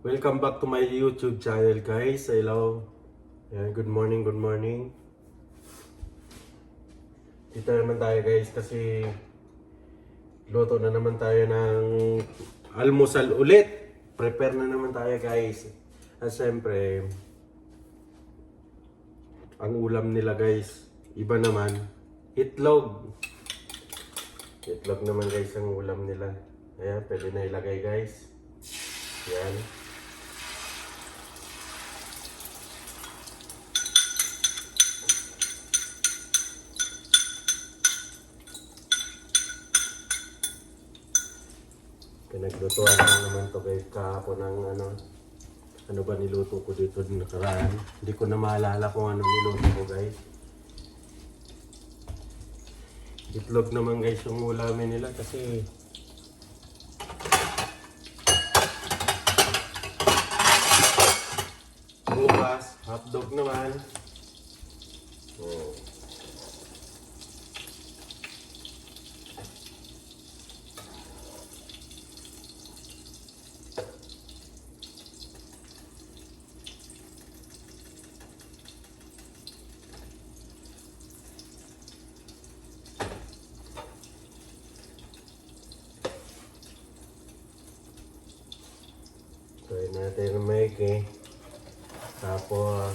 Welcome back to my YouTube channel guys. Hello. Yan, good morning, good morning. Dito naman tayo guys kasi luto na naman tayo ng almusal ulit. Prepare na naman tayo guys. At syempre, ang ulam nila guys, iba naman, itlog. Itlog naman guys ang ulam nila. Ayan, pwede na ilagay guys. Yan. Pinaglutuan lang naman to guys kahapon ng ano ano ba niluto ko dito din nakaraan. Hindi ko na maalala kung ano niluto ko guys. Itlog naman guys yung ulamin nila kasi bukas hotdog naman. Oh. Try natin ng maigi. Tapos,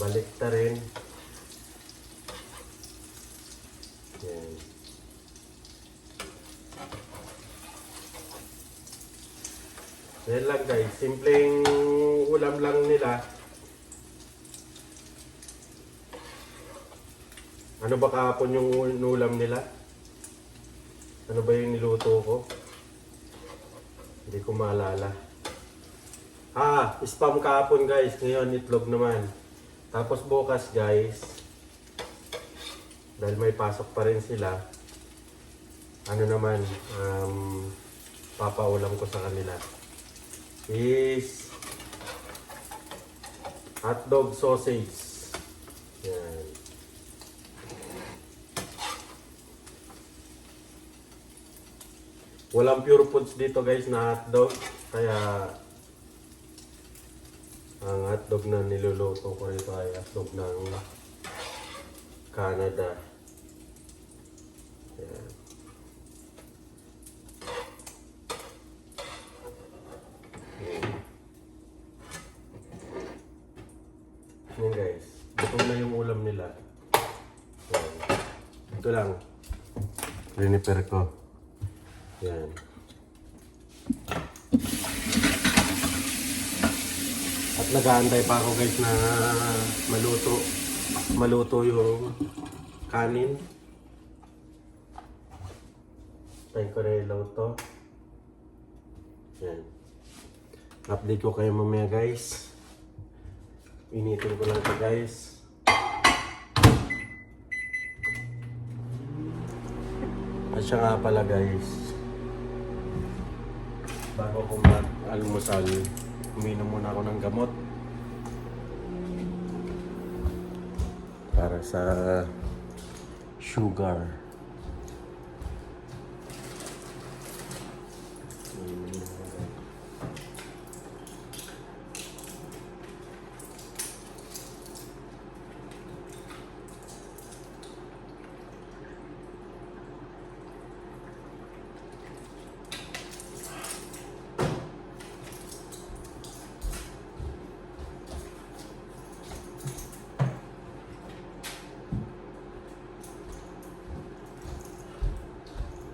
balik ta rin. Yan. Yan lang guys. Simpleng ulam lang nila. Ano ba kahapon yung ulam nila? Ano ba yung niluto ko? Hindi ko maalala. Ah, spam kahapon guys. Ngayon, itlog naman. Tapos bukas guys, dahil may pasok pa rin sila, ano naman, um, papaulam ko sa kanila is hotdog sausage. Yan. Walang pure foods dito guys na hotdog. Kaya ang hotdog na niluluto ko rito ay hotdog ng Canada. Yan. Yan guys. Gutom na yung ulam nila. Yan. Ito lang. Prepare ko. Yan. Nag-aantay pa ako guys na maluto. Maluto yung kanin. Tayo ko ilaw to. Yan. Update ko kayo mamaya guys. Initin ko lang to guys. At siya nga pala guys. Bago ko mag-almusal, uminom muna ako ng gamot. Para sa sugar.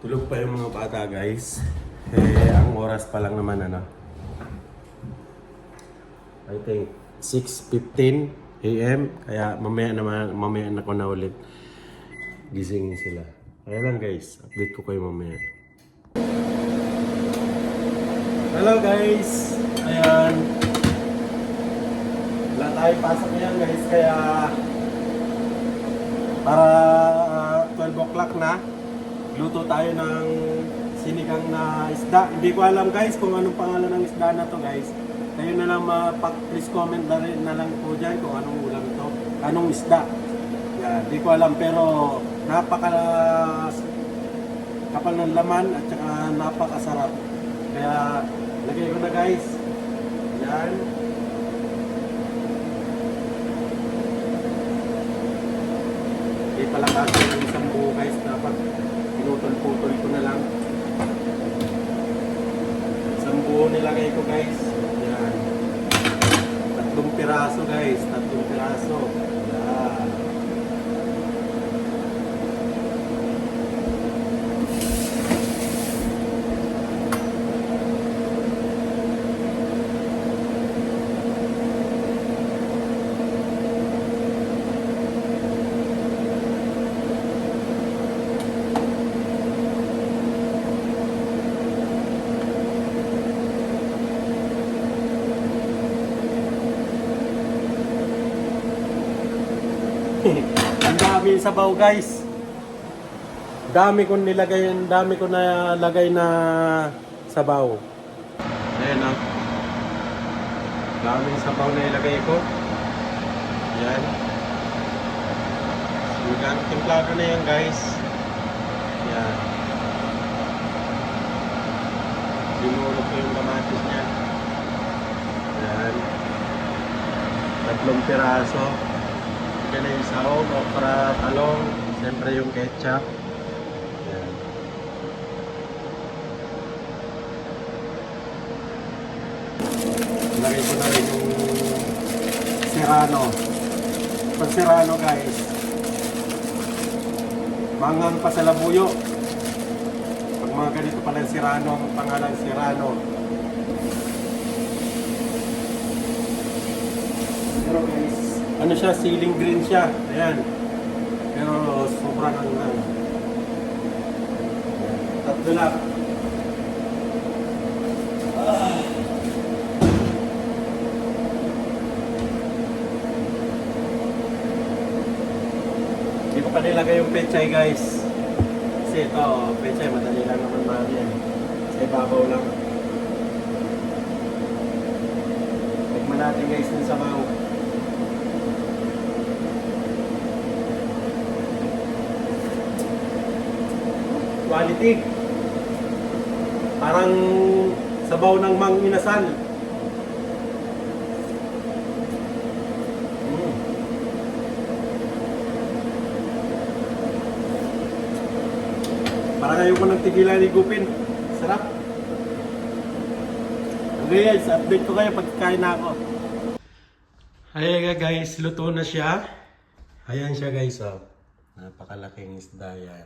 Tulog pa yung mga bata guys. Eh, ang oras pa lang naman ano. I think 6.15 a.m. Kaya mamaya naman, mamaya na ko na ulit gisingin sila. Kaya lang guys, update ko kayo mamaya. Hello guys! Ayan. Wala tayo pasok ngayon guys, kaya para ah, 12 o'clock na, luto tayo ng sinigang na isda. Hindi ko alam guys kung anong pangalan ng isda na to guys. Kayo na lang mapak please comment na rin na lang po dyan kung anong ulam to. Anong isda. Yan, hindi ko alam pero napaka kapal ng laman at saka napakasarap. Kaya lagay ko na guys. Yan. Hindi pala ng isang buo guys. Dapat pinutol-putol ko na lang. Isang buo nilagay ko guys. Yan. Tatlong piraso guys. Tatlong piraso. Yan. Yung sabaw guys. Dami kong nilagay, dami ko na lagay na sabaw. Ayan ah. Dami yung sabaw na ilagay ko. Yan. Magkano templado na yan guys. Yan. Sinulog ko yung kamatis niya. Yan. Tatlong piraso. Yan na yung sahog, okra, talong, siyempre yung ketchup. Yan. Lagay ko na rin yung serrano. Pag serrano guys, mangang pa sa labuyo. Pag mga ganito pala yung serrano, ang pangalan serrano. Pero guys, ano siya, ceiling green siya. Ayan. Pero sobrang ano na. Tatlo lang. Ah. Ko pa nilagay yung pechay guys. Kasi ito, pechay, madali lang naman mahal yan. Sa ibabaw lang. Tikman natin guys yung sabaw. Quality. Parang sabaw ng mang inasal. Mm. Parang ayoko nang tigilan ni Gupin. Sarap. Okay guys, update ko kayo pagkain na ako. Ayan guys, luto na siya. Ayan siya guys, oh. Napakalaking isda yan.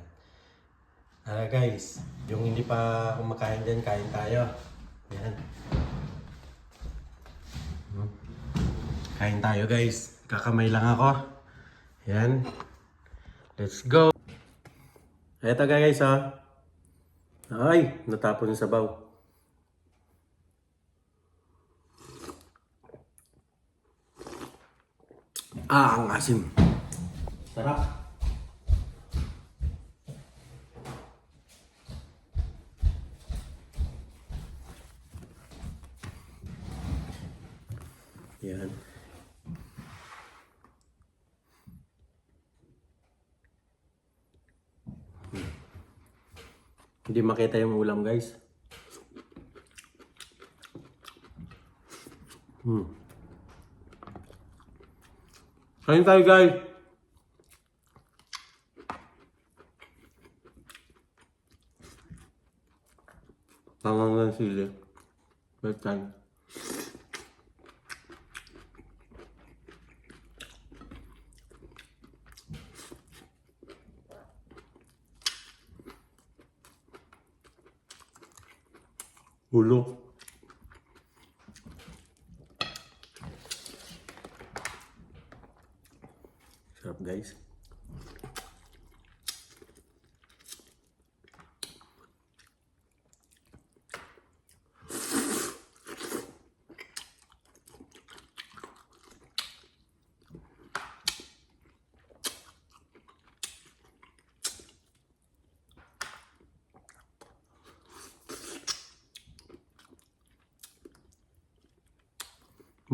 Ah guys, yung hindi pa kumakain dyan, kain tayo. Ayan. Hmm. Kain tayo guys. Kakamay lang ako. Ayan. Let's go. Eto guys ha. Ay, natapon yung sabaw. Ah, ang asim. Sarap. Yan. Hindi makita yung ulam, guys. Hmm. Kain tayo, guys. Tangang ng sili. Bedtime. Ulo. Sarap guys.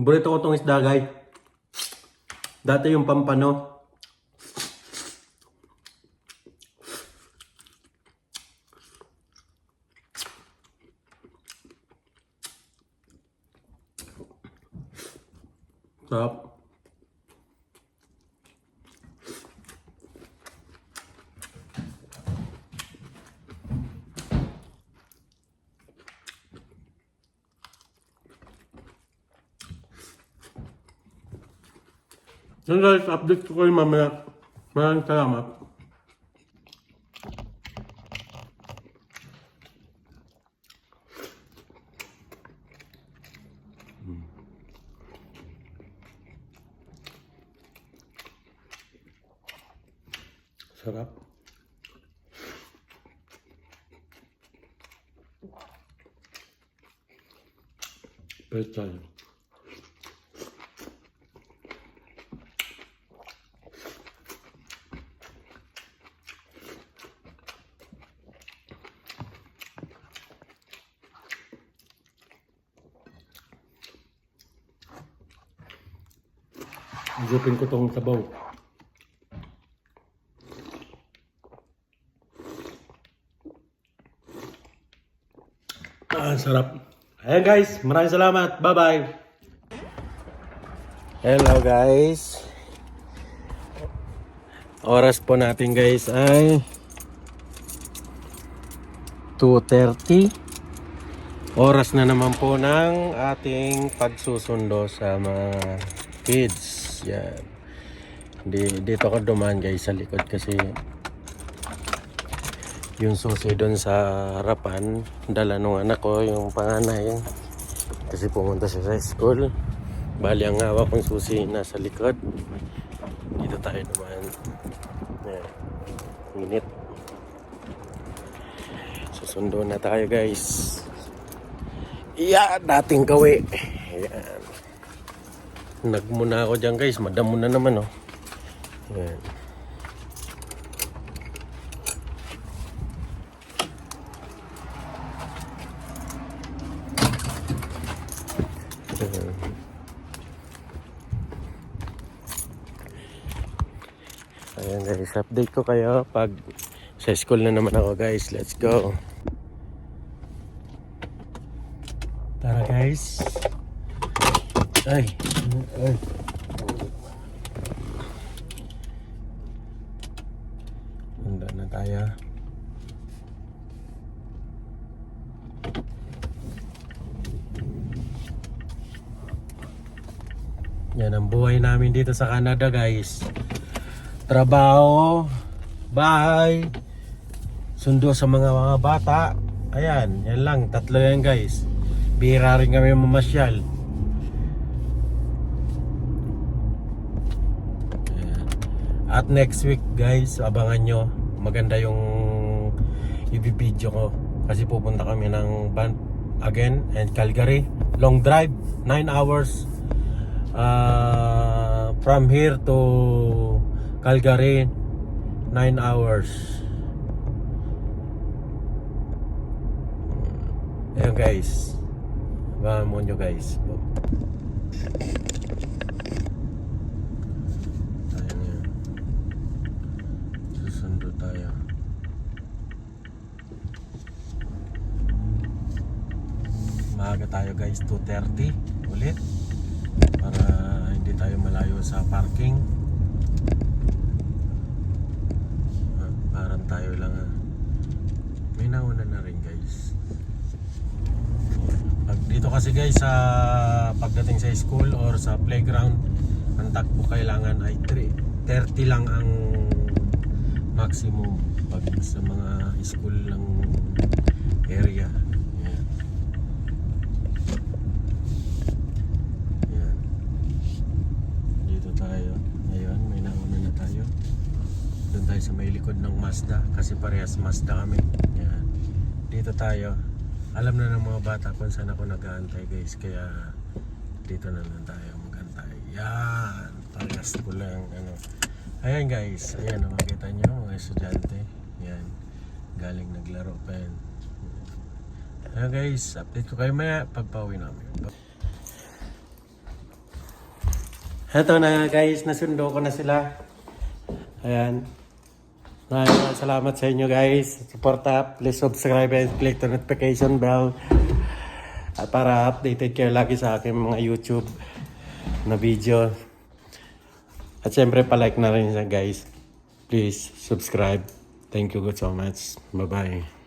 Burrito ko tong isda, guys. Dati yung pampano. Sarap. Yun guys, update ko kayo mamaya. Maraming salamat. Sarap. Best tayo. Igupin ko tong sabaw. Ah, sarap. Ayan guys, maraming salamat. Bye-bye. Hello guys. Oras po natin guys ay 2.30. Oras na naman po ng ating pagsusundo sa mga kids. Yan. Di, dito ako dumaan guys sa likod kasi yung susi doon sa harapan dala nung anak ko yung panganay. Kasi pumunta siya sa school. Bali ang hawak kong susi nasa likod. Dito tayo naman Ayan. init. Susundo na tayo guys. Iya dating kawi. Ayan. Nagmuna ako dyan guys madamo na naman oh Ayan. Ayan guys, update ko kayo pag sa school na naman ako guys. Let's go. Tara guys. Ay. Ay. Handa na tayo. Yan ang buhay namin dito sa Canada guys trabaho, bahay, sundo sa mga mga bata. Ayan, yan lang, tatlo yan guys. Bira rin kami mamasyal. At next week guys, abangan nyo. Maganda yung ibibideo ko. Kasi pupunta kami ng Ban again and Calgary. Long drive, 9 hours. Uh, from here to Calgary 9 hours Ayan guys Abangan mo nyo guys Tayo na yan Susundo tayo Maaga tayo guys 2.30 ulit Para hindi tayo malayo sa parking Ah, Parang tayo lang ah. May nauna na rin guys. Pag dito kasi guys sa pagdating sa school or sa playground, ang takbo kailangan ay 3, 30 lang ang maximum pag sa mga school ng area. Yan. Yan. Dito tayo. Ngayon, may nauna na tayo. Doon tayo sa may likod ng Mazda kasi parehas Mazda kami. Yan. Dito tayo. Alam na ng mga bata kung saan ako nag-aantay guys. Kaya dito na lang tayo mag-antay. Yan. Parehas ko lang. Ano. Ayan guys. Ayan. oh, Makita nyo mga estudyante. Yan. Galing naglaro pa yan. Ayan guys. Update ko kayo maya pagpauwi namin. Heto na guys. Nasundo ko na sila. Ayan. Maraming salamat sa inyo guys. Suporta, please subscribe and click the notification bell. At para updated kayo lagi sa aking mga YouTube na video. At syempre pa-like na rin siya guys. Please subscribe. Thank you so much. Bye-bye.